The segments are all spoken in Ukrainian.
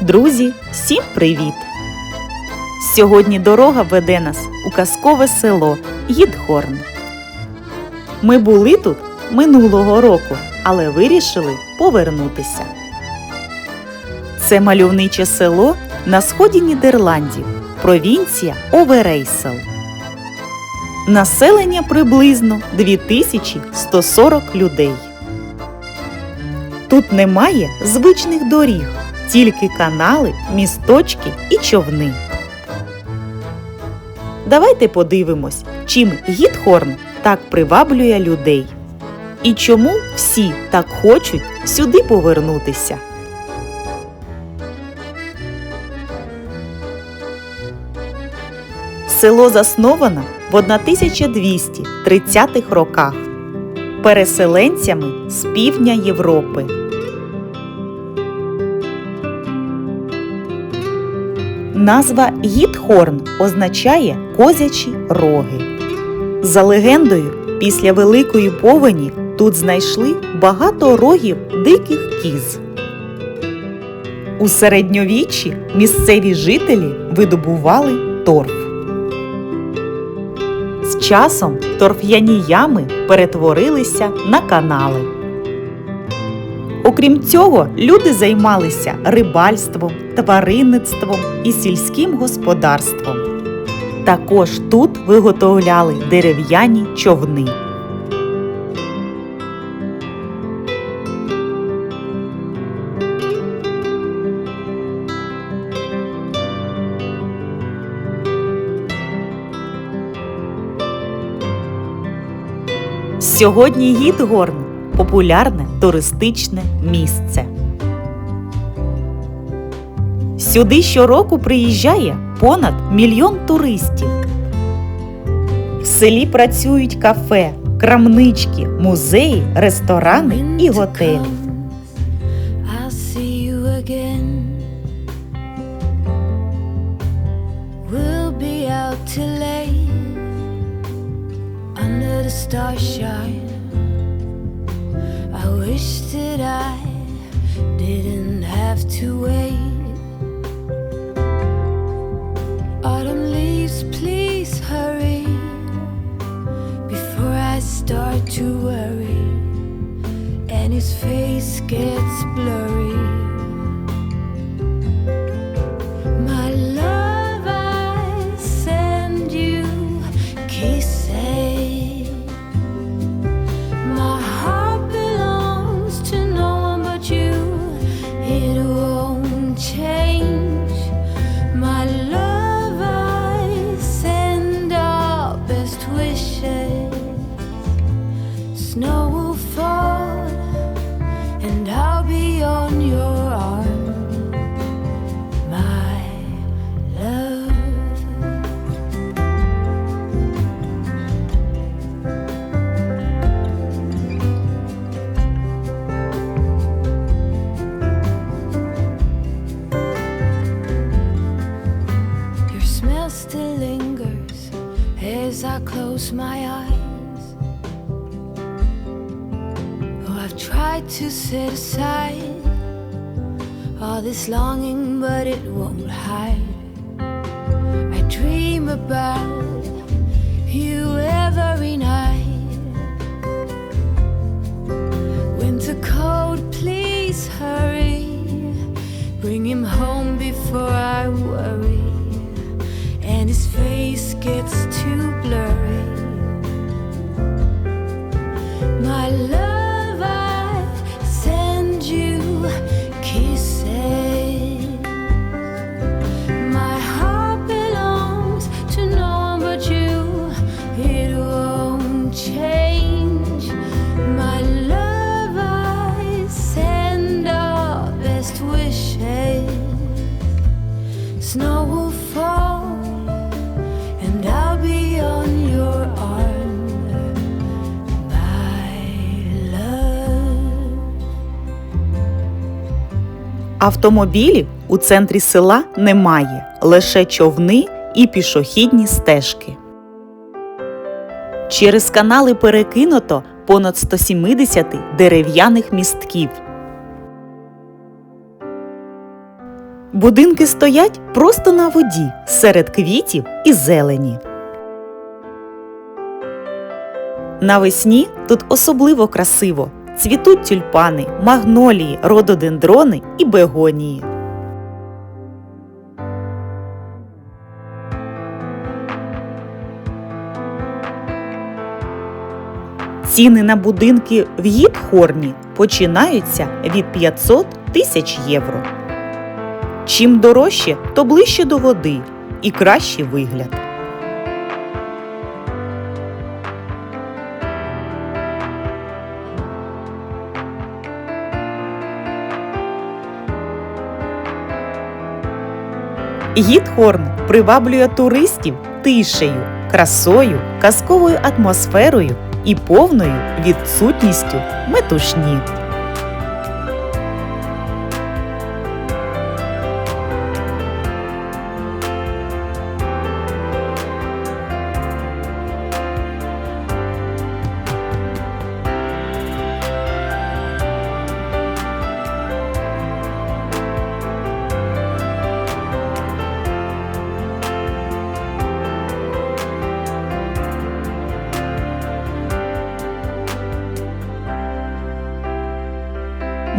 Друзі, всім привіт! Сьогодні дорога веде нас у казкове село Гідхорн. Ми були тут минулого року, але вирішили повернутися. Це мальовниче село на сході Нідерландів, провінція Оверейсел. Населення приблизно 2140 людей. Тут немає звичних доріг, тільки канали, місточки і човни. Давайте подивимось, чим Гітхорн так приваблює людей. І чому всі так хочуть сюди повернутися. Село засновано в 1230-х роках переселенцями з півдня Європи. Назва Гітхорн означає козячі роги. За легендою, після Великої повені тут знайшли багато рогів диких кіз. У середньовіччі місцеві жителі видобували торф. З часом торф'яні ями перетворилися на канали. Окрім цього, люди займалися рибальством, тваринництвом і сільським господарством. Також тут виготовляли дерев'яні човни. Сьогодні Гідгорн популярне туристичне місце. Сюди щороку приїжджає понад мільйон туристів. В селі працюють кафе, крамнички, музеї, ресторани і готелі. I'll wish that I didn't have to wait. Autumn leaves, please hurry before I start to worry and his face gets blurry. I've tried to set aside all this longing, but it won't hide. I dream about you every night. Winter cold, please hurry. Bring him home before I worry. And his face Автомобілів у центрі села немає, лише човни і пішохідні стежки. Через канали перекинуто понад 170 дерев'яних містків. Будинки стоять просто на воді серед квітів і зелені. Навесні тут особливо красиво. Цвітуть тюльпани, магнолії, рододендрони і бегонії. Ціни на будинки в Гітхорні починаються від 500 тисяч євро. Чим дорожче, то ближче до води і кращий вигляд. Гітхорн приваблює туристів тишею, красою, казковою атмосферою і повною відсутністю метушні.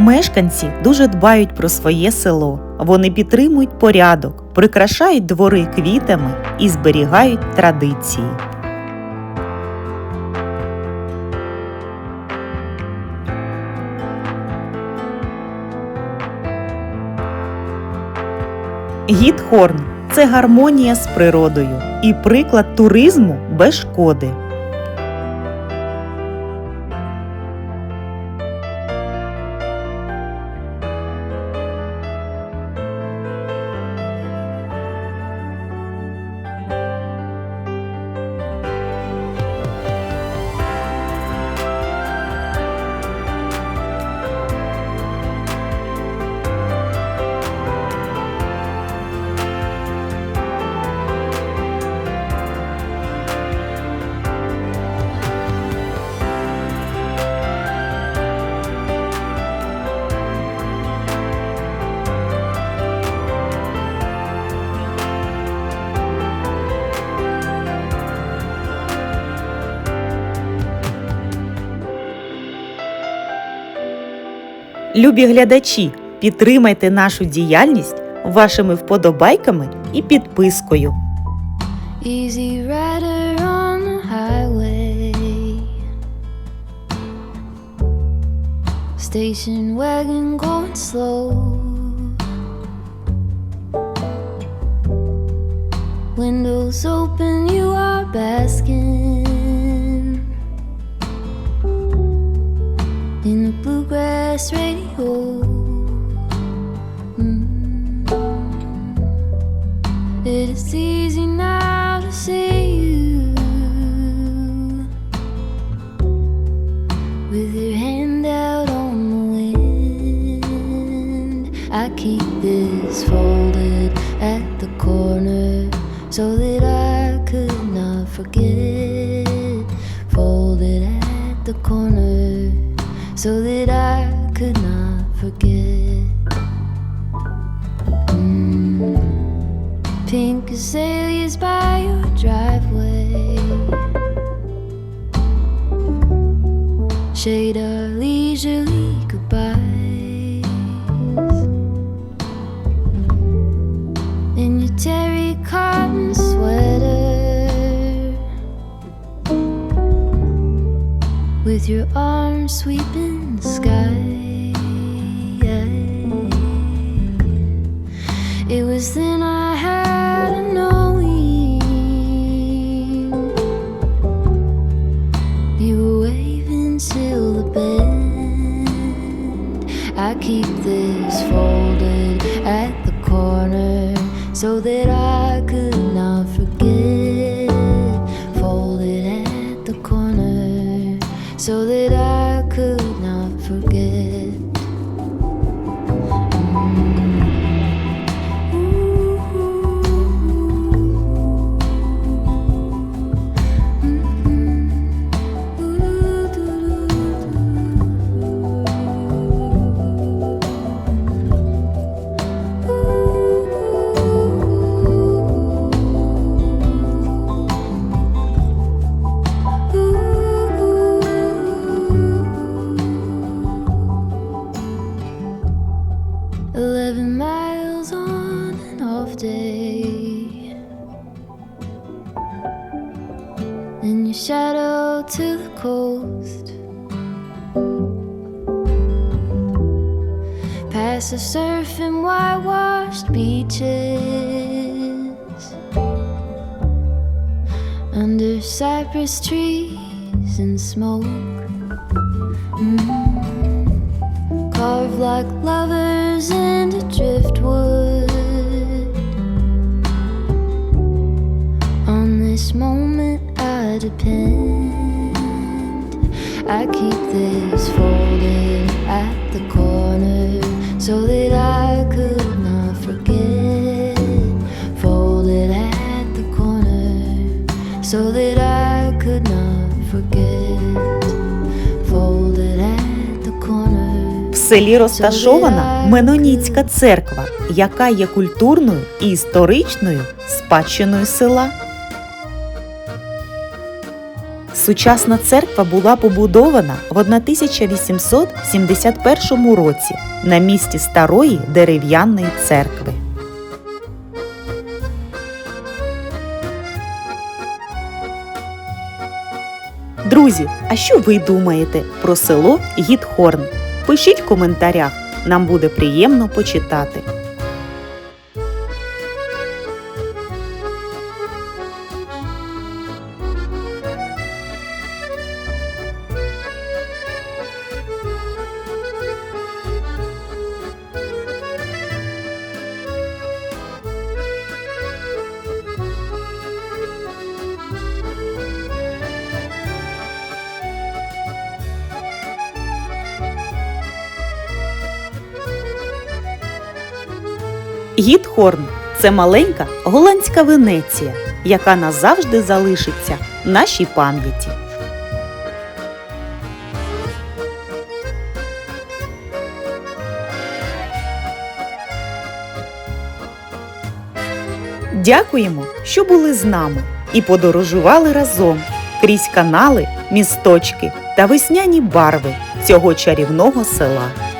Мешканці дуже дбають про своє село. Вони підтримують порядок, прикрашають двори квітами і зберігають традиції. Гітхорн це гармонія з природою і приклад туризму без шкоди. Любі глядачі, підтримайте нашу діяльність вашими вподобайками і підпискою. Easy rider on the highway. Station wagon going slow. Windows open, you are basking in the radio. Mm. It is easy now to see you with your hand out on the wind. I keep this folded at the corner so that I could not forget. Folded at the corner so that I azaleas by your driveway. Shade our leisurely goodbyes. In your terry cotton sweater. With your arms sweeping the sky. It was then I keep this folded at the corner So that I Eleven miles on an off day. In your shadow to the coast. Past the surfing whitewashed beaches. Under cypress trees and smoke. Mm. Carved like lovers into driftwood. On this moment I depend. I keep this folded at the corner so that I could not forget. Folded at the corner so that I could not forget. Селі розташована Меноніцька церква, яка є культурною і історичною спадщиною села. Сучасна церква була побудована в 1871 році на місці старої дерев'яної церкви. Друзі, а що ви думаєте про село Гідхорн? Пишіть в коментарях, нам буде приємно почитати. Гідхорн це маленька голландська Венеція, яка назавжди залишиться в нашій пам'яті. Дякуємо, що були з нами і подорожували разом крізь канали, місточки та весняні барви цього чарівного села.